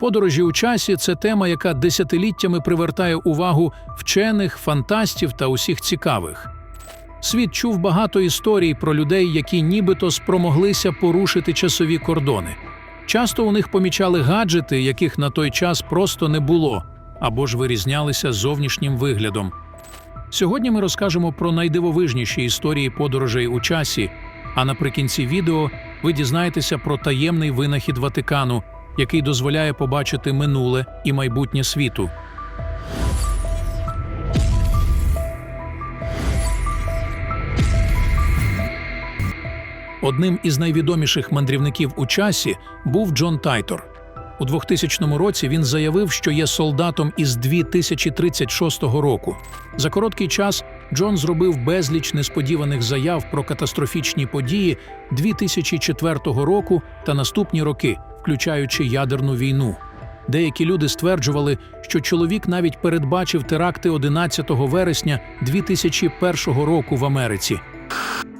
Подорожі у часі це тема, яка десятиліттями привертає увагу вчених, фантастів та усіх цікавих. Світ чув багато історій про людей, які нібито спромоглися порушити часові кордони. Часто у них помічали гаджети, яких на той час просто не було, або ж вирізнялися зовнішнім виглядом. Сьогодні ми розкажемо про найдивовижніші історії подорожей у часі, а наприкінці відео ви дізнаєтеся про таємний винахід Ватикану, який дозволяє побачити минуле і майбутнє світу. Одним із найвідоміших мандрівників у часі був Джон Тайтор. У 2000 році він заявив, що є солдатом із 2036 року. За короткий час Джон зробив безліч несподіваних заяв про катастрофічні події 2004 року та наступні роки, включаючи ядерну війну. Деякі люди стверджували, що чоловік навіть передбачив теракти 11 вересня 2001 року в Америці.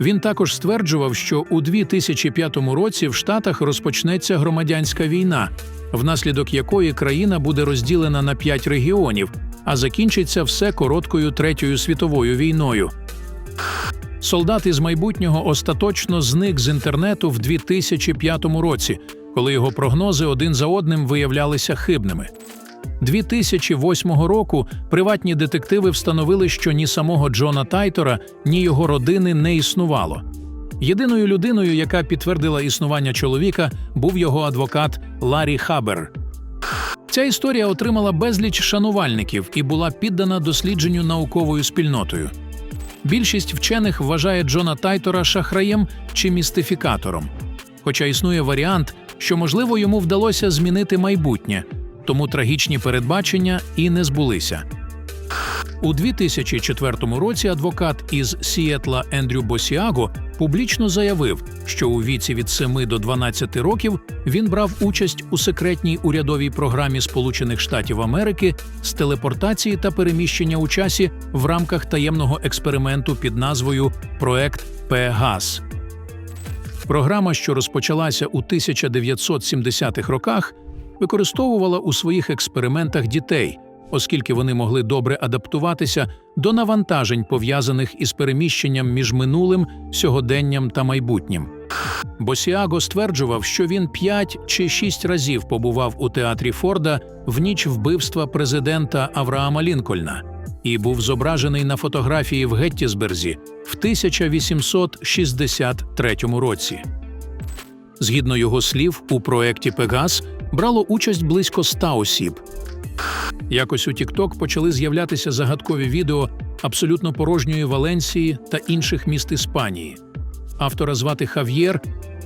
Він також стверджував, що у 2005 році в Штатах розпочнеться громадянська війна, внаслідок якої країна буде розділена на п'ять регіонів, а закінчиться все короткою третьою світовою війною. Солдат із майбутнього остаточно зник з інтернету в 2005 році, коли його прогнози один за одним виявлялися хибними. 2008 року приватні детективи встановили, що ні самого Джона Тайтора, ні його родини не існувало. Єдиною людиною, яка підтвердила існування чоловіка, був його адвокат Ларі Хабер. Ця історія отримала безліч шанувальників і була піддана дослідженню науковою спільнотою. Більшість вчених вважає Джона Тайтора шахраєм чи містифікатором. Хоча існує варіант, що можливо йому вдалося змінити майбутнє, тому трагічні передбачення і не збулися. У 2004 році адвокат із Сіетла Ендрю Босіаго публічно заявив, що у віці від 7 до 12 років він брав участь у секретній урядовій програмі Сполучених Штатів Америки з телепортації та переміщення у часі в рамках таємного експерименту під назвою Проект Пегас. Програма, що розпочалася у 1970-х роках, використовувала у своїх експериментах дітей, оскільки вони могли добре адаптуватися до навантажень, пов'язаних із переміщенням між минулим, сьогоденням та майбутнім. Босіаго стверджував, що він п'ять чи шість разів побував у театрі Форда в ніч вбивства президента Авраама Лінкольна і був зображений на фотографії в Геттісберзі в 1863 році. Згідно його слів, у проєкті Пегас брало участь близько 100 осіб. Якось у TikTok почали з'являтися загадкові відео абсолютно порожньої Валенсії та інших міст Іспанії. Автора звати Хав'єр,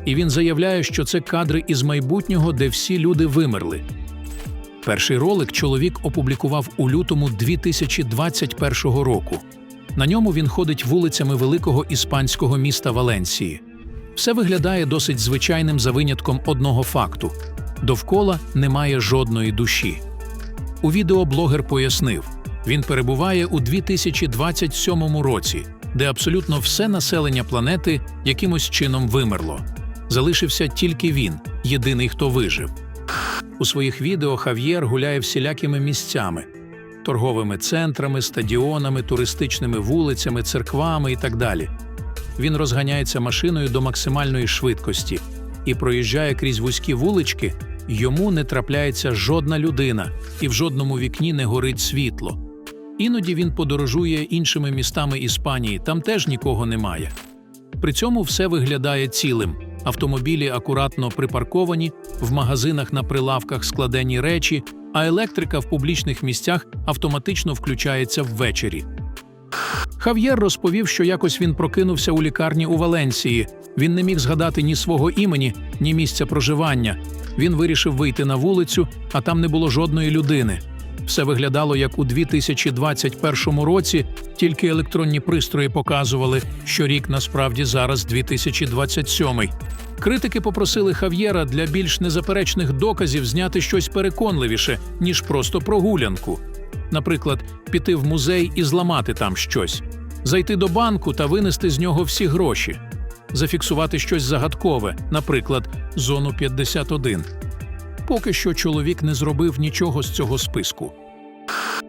і він заявляє, що це кадри із майбутнього, де всі люди вимерли. Перший ролик чоловік опублікував у лютому 2021 року. На ньому він ходить вулицями великого іспанського міста Валенсії. Все виглядає досить звичайним за винятком одного факту: довкола немає жодної душі. У відео блогер пояснив, він перебуває у 2027 році, де абсолютно все населення планети якимось чином вимерло. Залишився тільки він, єдиний, хто вижив. У своїх відео Хав'єр гуляє всілякими місцями торговими центрами, стадіонами, туристичними вулицями, церквами і так далі. Він розганяється машиною до максимальної швидкості і проїжджає крізь вузькі вулички. Йому не трапляється жодна людина, і в жодному вікні не горить світло. Іноді він подорожує іншими містами Іспанії, там теж нікого немає. При цьому все виглядає цілим. Автомобілі акуратно припарковані, в магазинах на прилавках складені речі, а електрика в публічних місцях автоматично включається ввечері. Хав'єр розповів, що якось він прокинувся у лікарні у Валенсії. Він не міг згадати ні свого імені, ні місця проживання. Він вирішив вийти на вулицю, а там не було жодної людини. Все виглядало як у 2021 році, тільки електронні пристрої показували, що рік насправді зараз 2027. Критики попросили Хав'єра для більш незаперечних доказів зняти щось переконливіше, ніж просто прогулянку. Наприклад, піти в музей і зламати там щось, зайти до банку та винести з нього всі гроші, зафіксувати щось загадкове, наприклад, зону 51. Поки що чоловік не зробив нічого з цього списку.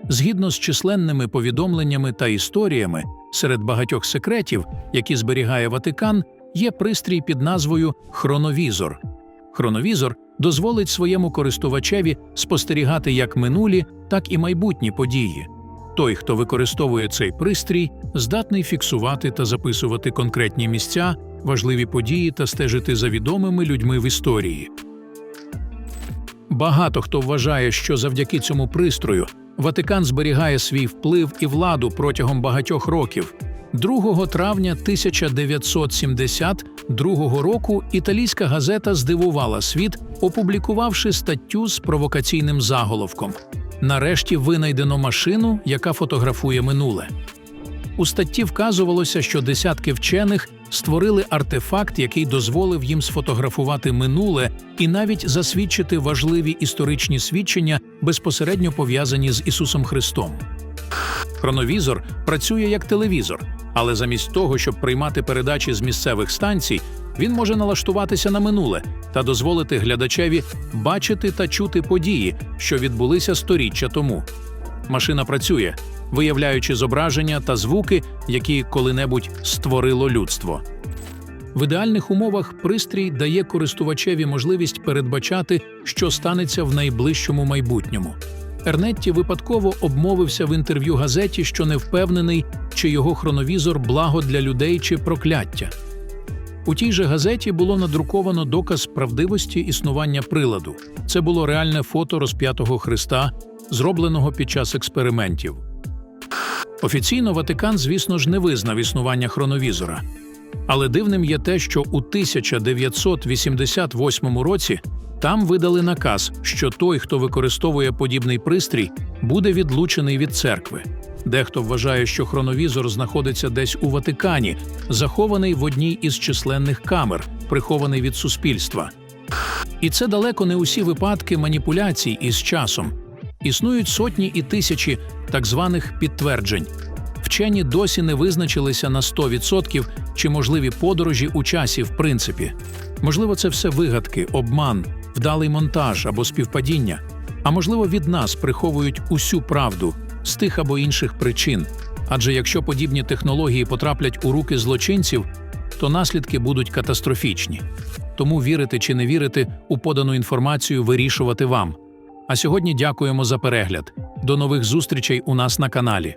Згідно з численними повідомленнями та історіями, серед багатьох секретів, які зберігає Ватикан, є пристрій під назвою хроновізор. Хроновізор дозволить своєму користувачеві спостерігати як минулі, так і майбутні події. Той, хто використовує цей пристрій, здатний фіксувати та записувати конкретні місця, важливі події та стежити за відомими людьми в історії. Багато хто вважає, що завдяки цьому пристрою Ватикан зберігає свій вплив і владу протягом багатьох років. 2 травня 1972 року італійська газета здивувала світ, опублікувавши статтю з провокаційним заголовком Нарешті винайдено машину, яка фотографує минуле. У статті вказувалося, що десятки вчених створили артефакт, який дозволив їм сфотографувати минуле і навіть засвідчити важливі історичні свідчення, безпосередньо пов'язані з Ісусом Христом. Хроновізор працює як телевізор, але замість того, щоб приймати передачі з місцевих станцій, він може налаштуватися на минуле та дозволити глядачеві бачити та чути події, що відбулися сторіччя тому. Машина працює, виявляючи зображення та звуки, які коли-небудь створило людство. В ідеальних умовах пристрій дає користувачеві можливість передбачати, що станеться в найближчому майбутньому. Ернетті випадково обмовився в інтерв'ю газеті, що не впевнений, чи його хроновізор благо для людей чи прокляття. У тій же газеті було надруковано доказ правдивості існування приладу. Це було реальне фото розп'ятого Христа, зробленого під час експериментів. Офіційно Ватикан, звісно ж, не визнав існування хроновізора. Але дивним є те, що у 1988 році там видали наказ, що той, хто використовує подібний пристрій, буде відлучений від церкви. Дехто вважає, що хроновізор знаходиться десь у Ватикані, захований в одній із численних камер, прихований від суспільства. І це далеко не усі випадки маніпуляцій із часом. Існують сотні і тисячі так званих підтверджень. Вчені досі не визначилися на 100%, чи можливі подорожі у часі в принципі. Можливо, це все вигадки, обман, вдалий монтаж або співпадіння. А можливо, від нас приховують усю правду з тих або інших причин. Адже якщо подібні технології потраплять у руки злочинців, то наслідки будуть катастрофічні. Тому вірити чи не вірити у подану інформацію вирішувати вам. А сьогодні дякуємо за перегляд. До нових зустрічей у нас на каналі.